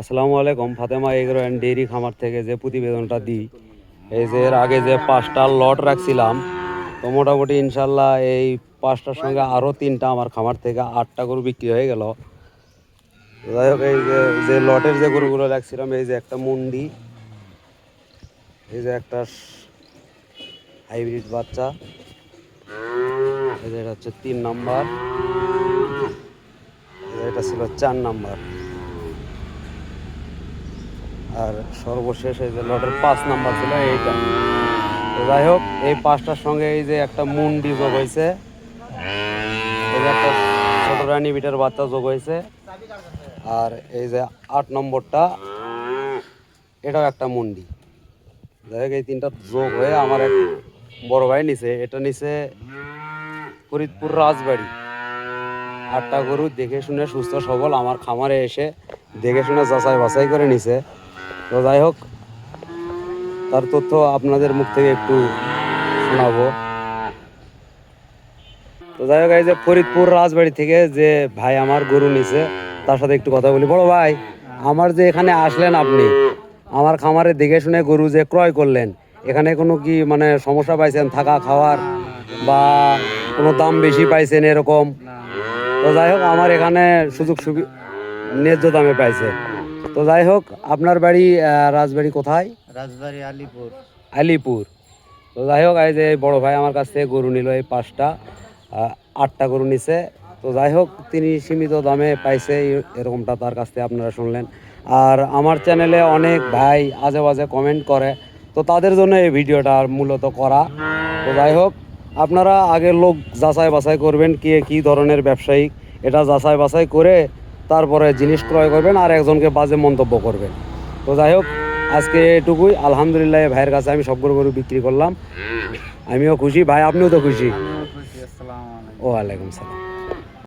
আসসালামু আলাইকুম, Fatema agro and dairy খামার থেকে যে প্রতিবেদনটা দিই, এই যে এর আগে যে পাঁচটা লট রাখছিলাম, তো মোটামুটি ইনশাল্লাহ এই পাঁচটার সঙ্গে আরও তিনটা আমার খামার থেকে আটটা গরু বিক্রি হয়ে গেল। যাই হোক, এই যে যে লটের যে গরুগুলো রাখছিলাম, এই যে একটা মুন্ডি, এই যে একটা হাইব্রিড বাচ্চা, এই যে এটা হচ্ছে তিন নাম্বার এটা ছিল চার নাম্বার। আর সর্বশেষ এই যে লটের পাঁচ নাম্বার ছিল এইটা। যাই হোক, এই পাঁচটার সঙ্গে এই যে একটা মুন্ডি যোগ হয়েছে ছোট রানী বিটার বাচ্চা যোগ হয়েছে, আর এই যে আট নম্বরটা, এটাও একটা মুন্ডি। যাই হোক, এই তিনটা যোগ হয়ে আমার এক বড় ভাই নিছে, এটা নিছে ফরিদপুর রাজবাড়ি। আটটা গরু দেখে শুনে সুস্থ সবল, আমার খামারে এসে দেখে শুনে যাচাই বাছাই করে নিছে। তো যাই হোক, তার তথ্য আপনাদের মুখ থেকে একটু শোনাবো। তো যাই হোক, এই যে ফরিদপুর রাজবাড়ি থেকে যে ভাই আমার গরু নিছে, তার সাথে একটু কথা বলি। বড় ভাই, আমার যে এখানে আসলেন আপনি, আমার খামারে দেখে শুনে গরু যে ক্রয় করলেন, এখানে কোনো কি মানে সমস্যা পাইছেন? থাকা খাওয়ার বা কোনো দাম বেশি পাইছেন এরকম? তো যাই হোক, আমার এখানে সুযোগ সুবিধা ন্যায্য দামে পাইছে। তো যাই হোক আপনার বাড়ি রাজবাড়ি কোথায়? রাজবাড়ি আলিপুর। আলিপুর। তো যাই হোক এই যে বড় ভাই আমার কাছ থেকে গরু নিল এই পাঁচটা আটটা গরু নিছে। তো যাই হোক তিনি সীমিত দামে পাইছে এরকমটা তার কাছ থেকে আপনারা শুনলেন। আর আমার চ্যানেলে অনেক ভাই আজে বাজে কমেন্ট করে তো তাদের জন্য এই ভিডিওটা মূলত করা। তো যাই হোক আপনারা আগে লোক যাচাই বাছাই করবেন কে কী ধরনের ব্যবসায়ী এটা যাচাই বাছাই করে তারপরে জিনিস ক্রয় করবেন আর একজনকে বাজে মন্তব্য করবেন। তো যাই হোক আজকে এটুকুই। আলহামদুলিল্লাহ ভাইয়ের কাছে আমি সবগুলো গরু বিক্রি করলাম। আমিও খুশি ভাই আপনিও তো খুশি। ও আলাইকুম। সালাম।